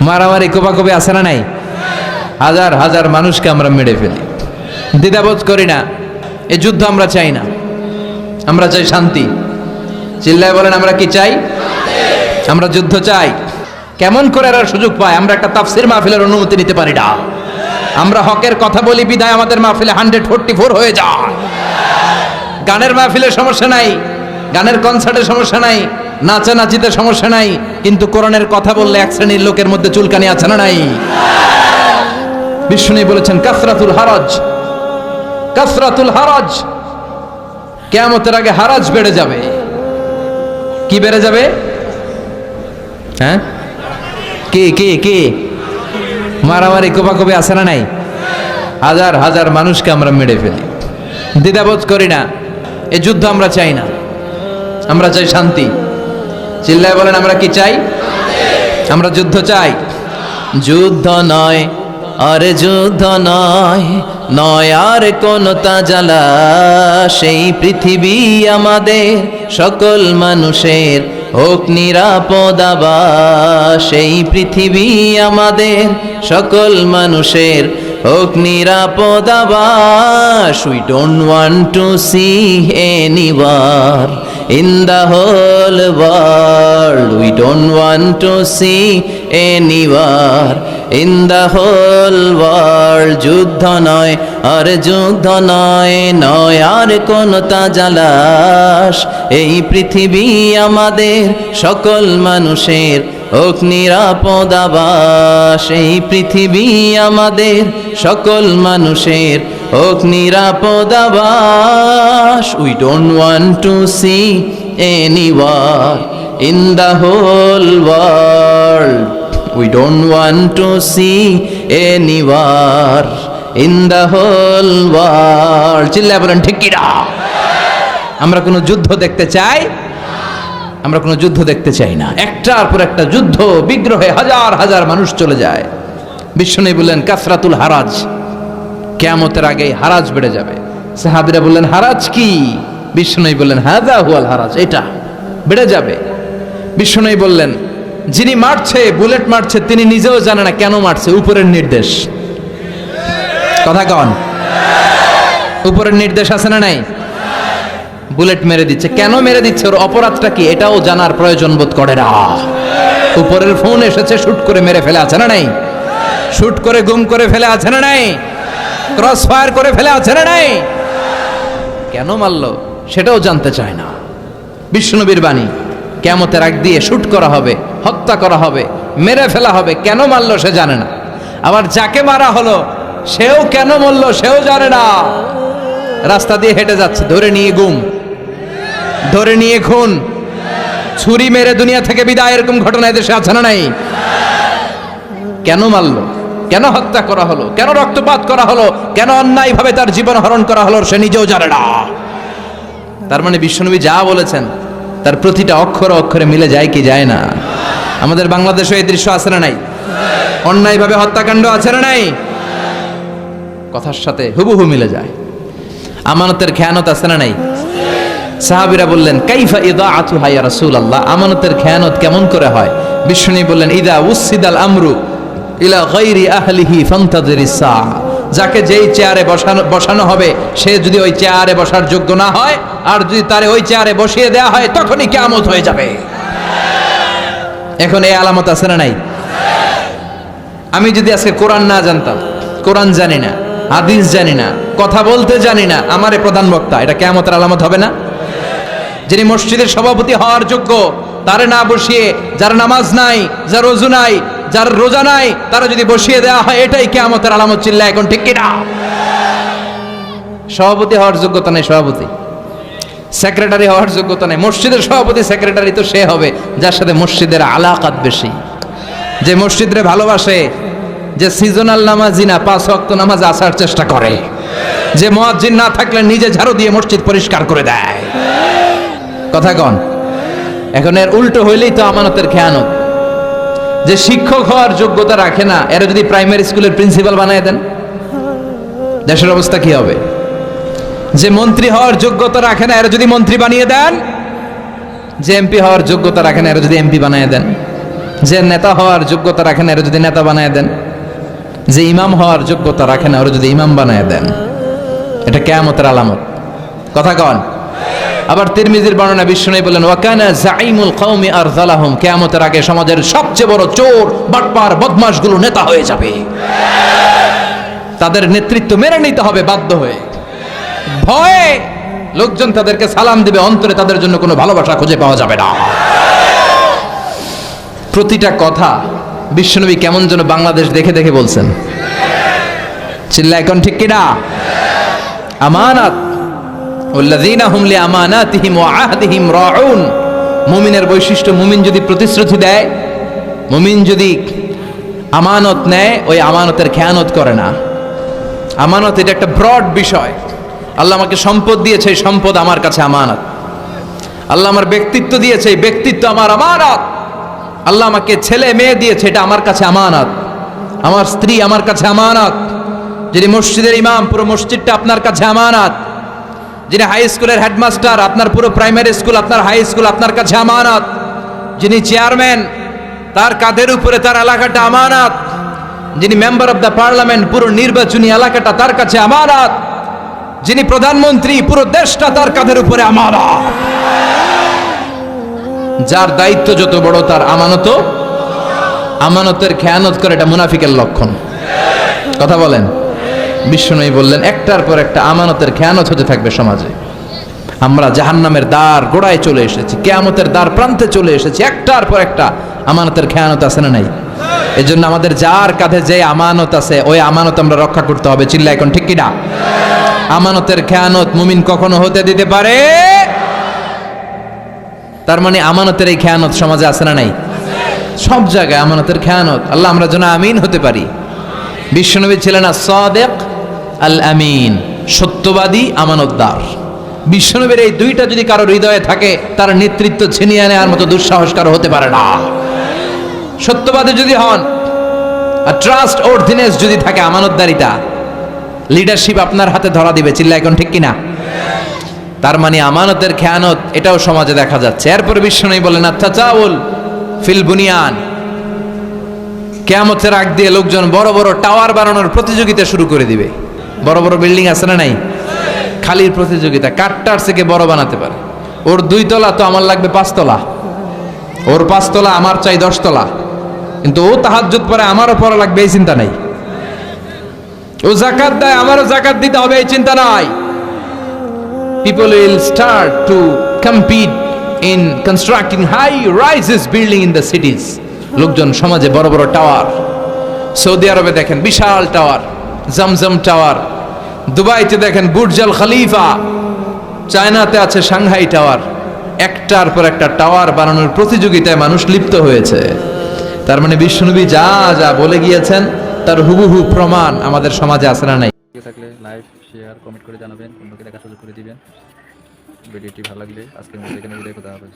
মারামারি কোপাকপি আছে না নাই? হাজার হাজার মানুষকে আমরা মেরে ফেলি। দ্বিধাবোধ করি না। এ যুদ্ধ আমরা চাই না। আমরা চাই শান্তি। চিল্লায় বলেন, আমরা কি চাই? আমরা যুদ্ধ চাই। কেমন করে এরা সুযোগ পায়? আমরা একটা তাফসির মাহফিলের অনুমতি নিতে পারি না। আমরা হকের কথা বলি, বিদায় আমাদের মাহফিলে হান্ড্রেড ফোরটি ফোর হয়ে যায়। গানের মাহফিলের সমস্যা নাই। গানের কনসার্টের সমস্যা নাই। নাচা নাচিতে সমস্যা নাই, কিন্তু কোরআনের কথা বললে এক শ্রেণির লোকের মধ্যে চুলকানি আছে না নাই? বিষ্ণু বলেছেন, কাসরাতুল হারাজ কাসরাতুল হারাজ, কেয়ামতের আগে হারাজ বেড়ে যাবে। কি বেড়ে যাবে? হ্যাঁ? কে কে কে? মারামারি কোপাকপি আছে না নাই? হাজার হাজার মানুষকে আমরা মেরে ফেলি। দ্বিধাবোধ করি না, এ যুদ্ধ আমরা চাই না। আমরা চাই শান্তি। চিল্লায় বলেন, আমরা কি চাই? আমরা যুদ্ধ চাই। যুদ্ধ নয়, আরে যুদ্ধ নয় নয় আর কোন তাজালা। সেই পৃথিবী আমাদের সকল মানুষের হোক নিরাপদ সেই পৃথিবী আমাদের সকল মানুষের হোক নিরাপদ আবাস। We don't want to see anywhere in the whole world we don't want to see anywhere in the whole world যুদ্ধ নয়, আর যুদ্ধ নয় নয় আর কোন তাজালাস এই পৃথিবী আমাদের সকল মানুষের হোক নিরাপদ আবাস। এই পৃথিবী আমাদের সকল মানুষের হোক নিরাপদ we don't want to see anywhere in the whole world we don't want to see anywhere in the whole world চিল্লা বলেন, ঠিক কিনা আমরা কোনো যুদ্ধ দেখতে চাই? আমরা কোনো যুদ্ধ দেখতে চাই না। একটার পর একটা যুদ্ধ বিগ্রহে হাজার হাজার মানুষ চলে যায়। বিষ্ণু বললেন, কাসরাতুল হারাজ। কেয়ামতের আগে হারাজ বেড়ে যাবে। সাহাবিরা বললেন, হারাজ কি? বিষ্ণু বললেন হাজা হুয়াল হারাজ, এটা বেড়ে যাবে। বিষ্ণু বললেন, যিনি মারছে, বুলেট মারছে, তিনি নিজেও জানে না কেন মারছে, উপরের নির্দেশ। কথা কন। উপরের নির্দেশ আছে না নাই? বুলেট মেরে দিচ্ছে। কেন মেরে দিচ্ছে? ওর অপরাধটা কি? এটাও জানার প্রয়োজন বোধ করে না। উপরের ফোন এসেছে, শুট করে মেরে ফেলে আছে না নাই? শুট করে গুম করে ফেলে আছে না নাই? ক্রস ফায়ার করে ফেলে আছে না নাই? কেন মারলো? সেটাও জানতে চায় না। বিষ্ণুবীর বাণী কেমতের আগ দিয়ে শুট করা হবে, হত্যা করা হবে, মেরে ফেলা হবে, কেন মারলো সে জানে না। আবার যাকে মারা হলো, সেও কেন মরলো সেও জানে না। রাস্তা দিয়ে হেঁটে যাচ্ছে, ধরে নিয়ে গুম ধরে নিয়ে খুন। ছুরি মেরে দুনিয়া থেকে বিদায়, এরকম ঘটনা এদেশে আছে না নাই? কেন মারলো? কেন হত্যা করা হলো? কেন রক্তপাত করা হলো? কেন অন্যায়ভাবে তার জীবন হরণ করা হলো সে নিজেও জানে না। তার মানে বিশ্বনবী যা বলেছেন, তার প্রতিটা অক্ষর অক্ষরে মিলে যায় কি যায় না? আমাদের বাংলাদেশে এই দৃশ্য আছে না নাই? অন্যায়ভাবে হত্যাকাণ্ড আছে না নাই? কথার সাথে হুবহু মিলে যায়। আমানতের খেয়ানত আছে না নাই? সাহাবিরা বললেন, কাইফা ইদা আতু হাইয়া রাসূল আল্লাহ আমানতের খেয়ানত কেমন করে হয়? বিষ্ণু বললেন, ইদা উসিদাল আমরু ইলা গায়রি আহলিহি ফান্তাজিরিস সা যাকে যেই চেয়ারে বসানো বসানো হবে, সে যদি ওই চেয়ারে বসার যোগ্য না হয়, আর যদি তারে ওই চেয়ারে বসিয়ে দেয়া হয়, তখনই কিয়ামত হয়ে যাবে। এখন এই আলামত আছে না নাই? আমি যদি আজকে কোরআন না জানতাম, কোরআন জানি না, হাদিস জানি না, কথা বলতে জানি না, আমারে প্রধান বক্তা, এটা কেমতের আলামত হবে না? যিনি মসজিদের সভাপতি হওয়ার যোগ্য, তারে না বসিয়ে, যার নামাজ নাই, যার রোজু নাই যার রোজা নাই তারা যদি বসিয়ে দেওয়া হয়, এটাই কেমতের আলামত চিল্লা এখন ঠিক কিনা? সভাপতি হওয়ার যোগ্যতা নেই, সভাপতি। সেক্রেটারি হওয়ার যোগ্যতা নেই, মসজিদের সভাপতি, সেক্রেটারি তো সে হবে, যার সাথে মসজিদের আলাকাত বেশি। যে মসজিদরে ভালোবাসে, যে সিজনাল নামাজি না পাঁচ ওয়াক্ত নামাজ আসার চেষ্টা করে, যে মুয়াজ্জিন না থাকলে নিজে ঝাড়ু দিয়ে মসজিদ পরিষ্কার করে দেয়। কথা কন, এখন এর উল্টো হইলেই তো আমানতের খেয়ানত। যে শিক্ষক হওয়ার যোগ্যতা রাখে না, এরা যদি প্রাইমারি স্কুলের প্রিন্সিপাল বানায় দেন, দেশের অবস্থা কি হবে? যে মন্ত্রী হওয়ার যোগ্যতা রাখে না, এরা যদি মন্ত্রী বানিয়ে দেন, যে এমপি হওয়ার যোগ্যতা রাখে না, এরা যদি এমপি বানিয়ে দেন, যে নেতা হওয়ার যোগ্যতা রাখেন এর যদি নেতা বানায় দেন, যে ইমাম হওয়ার যোগ্যতা রাখেন ওরা যদি ইমাম বানায় দেন, এটা কেয়ামতের আলামত। কথা কন। আবার তিরমিজির বর্ণনা বিষ্ণু বললেন ওয়াকানা জাইমুল কওমি আরজালাহুম কিয়ামতের আগে সমাজের সবচেয়ে বড় চোর, বাটপার, বদমাশগুলো নেতা হয়ে যাবে। তাদের নেতৃত্ব মেনে নিতে হবে, বাধ্য হয়ে। ভয়ে লোকজন তাদেরকে সালাম দিবে, অন্তরে তাদের জন্য কোনো ভালোবাসা খুঁজে পাওয়া যাবে না। প্রতিটা কথা বিশ্বনবী কেমন যেন বাংলাদেশ দেখে দেখে বলছেন। চিল্লা এখন ঠিক কিনা? আমানাত। মুমিনের বৈশিষ্ট্য, মুমিন যদি প্রতিশ্রুতি দেয়, মুমিন যদি আমানত নেয়, ওই আমানতের খেয়ানত করে না। আমানত এটা একটা ব্রড বিষয়। আল্লাহ আমাকে সম্পদ দিয়েছে, এই সম্পদ আমার কাছে আমানত। আল্লাহ আমার ব্যক্তিত্ব দিয়েছে, এই ব্যক্তিত্ব আমার আমানত। আল্লাহ আমাকে ছেলে, মেয়ে দিয়েছে, এটা আমার কাছে আমানত। আমার স্ত্রী আমার কাছে আমানত। যিনি মসজিদের ইমাম, পুরো মসজিদটা আপনার কাছে আমানত। যিনি হাই স্কুলের হেডমাস্টার আপনার পুরো প্রাইমারি স্কুল আপনার হাই স্কুল আপনার কাছে আমানত। যিনি চেয়ারম্যান তার কাঁধের উপরে তার এলাকাটা আমানত। যিনি মেম্বার অফ দ্য পার্লামেন্ট পুরো নির্বাচনী এলাকাটা তার কাছে আমানত। যিনি প্রধানমন্ত্রী, পুরো দেশটা তার কাঁধের উপরে আমানত। যার দায়িত্ব যত বড়, তার আমানত আমানতের খেয়ানত করে এটা মুনাফিকের লক্ষণ। কথা বলেন। বিশ্বনয়ী বললেন, একটার পর একটা আমানতের খেয়ানত হতে থাকবে সমাজে। আমরা জাহান্নামের দ্বার গোড়ায় চলে এসেছি, কেয়ামতের দ্বার প্রান্তে চলে এসেছি, একটার পর একটা আমানতের খেয়ানত আছে না নাই? এই জন্য আমাদের যার কাঁধে যে আমানত আছে, ওই আমানত আমরা রক্ষা করতে হবে চিল্লা এখন ঠিক কিনা? আমানতের খেয়ানত মুমিন কখনো হতে দিতে পারে? তার মানে আমানতের এই খেয়ানত সমাজে আছে না নাই? সব জায়গায় আমানতের খেয়ানত, আল্লাহ আমরা যেন আমিন হতে পারি। বিশ্বনবী ছিলেন সাদেক আল আমিন সত্যবাদী আমানতদার। বিশ্বনবীর এই দুইটা যদি কারও হৃদয়ে থাকে, তার নেতৃত্ব ছিনিয়ে নেওয়ার মতো দুঃসাহস কারও হতে পারে না। সত্যবাদী যদি হন, আর ট্রাস্ট অর্ডিনেন্স যদি থাকে আমানতদারিতা লিডারশিপ আপনার হাতে ধরা দিবে চিল্লা এখন ঠিক কিনা? তার মানে আমানতের খেয়ানত, এটাও সমাজে দেখা যাচ্ছে। এরপর বিশ্বনবী বলেন আচ্ছা চাউল ফিল বুনিয়ান। কেয়ামতের আগ দিয়ে লোকজন বড় বড় টাওয়ার বানানোর প্রতিযোগিতা শুরু করে দিবে। বড় বড় বিল্ডিং আছে না নাই? খালির প্রতিযোগিতা কাঠটার থেকে বড় বানাতে পারে। ওর দুই তলা তো আমার লাগবে পাঁচতলা ওর পাঁচতলা আমার চাই দশতলা কিন্তু ও তাহাজ্জুদ পরে আমারও পড়া লাগবে, এই চিন্তা নাই। ও জাকাত দেয়, আমারও জাকাত দিতে হবে, এই চিন্তা নাই। People will start to compete in constructing high rises building in the cities. লোকজন সমাজে বড় বড় টাওয়ার সৌদি আরবে দেখেন, বিশাল টাওয়ার জমজম টাওয়ার দুবাইতে দেখেন বুর্জাল খালিফা। চায়নাতে আছে সাংহাই টাওয়ার। একটার পর একটা টাওয়ার বানানোর প্রতিযোগিতায় মানুষ লিপ্ত হয়েছে। তার মানে বিশ্বনবী যা যা বলে গিয়েছেন, তার হুবহু প্রমাণ আমাদের সমাজে আছে না নাই। থাকলে লাইক, শেয়ার, কমেন্ট করে জানাবেন, অন্যকে দেখার সুযোগ করে দিবেন। ভিডিওটি ভালো লাগলে আজকের মতো এখানে বিদায় করতে হবে